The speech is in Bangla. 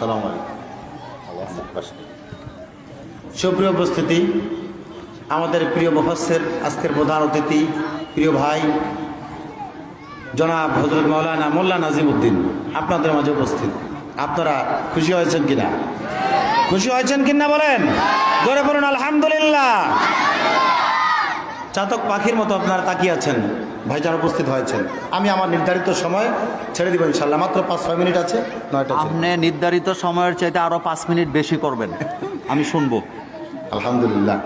আসসালামু আলাইকুম। সুপ্রিয় উপস্থিতি, আমাদের প্রিয় মহস্যের আজকের প্রধান অতিথি, প্রিয় ভাই, জনাব হজরত মৌলানা মোল্লা নাজিম উদ্দিন আপনাদের মাঝে উপস্থিত। আপনারা খুশি হয়েছেন কিনা? খুশি হয়েছেন কিনা বলেন? জোরে বলুন আলহামদুলিল্লাহ চাতক পাখির মতো আপনারা তাকিয়ে আছেন। ভাইজান উপস্থিত হয়েছেন। আমি আমার নির্ধারিত সময় ছেড়ে দিব ইনশাল্লাহ মাত্র পাঁচ ছয় মিনিট আছে নয়টা আপনি নির্ধারিত সময়ের চাইতে আরও পাঁচ মিনিট বেশি করবেন। আমি শুনব। আলহামদুলিল্লাহ।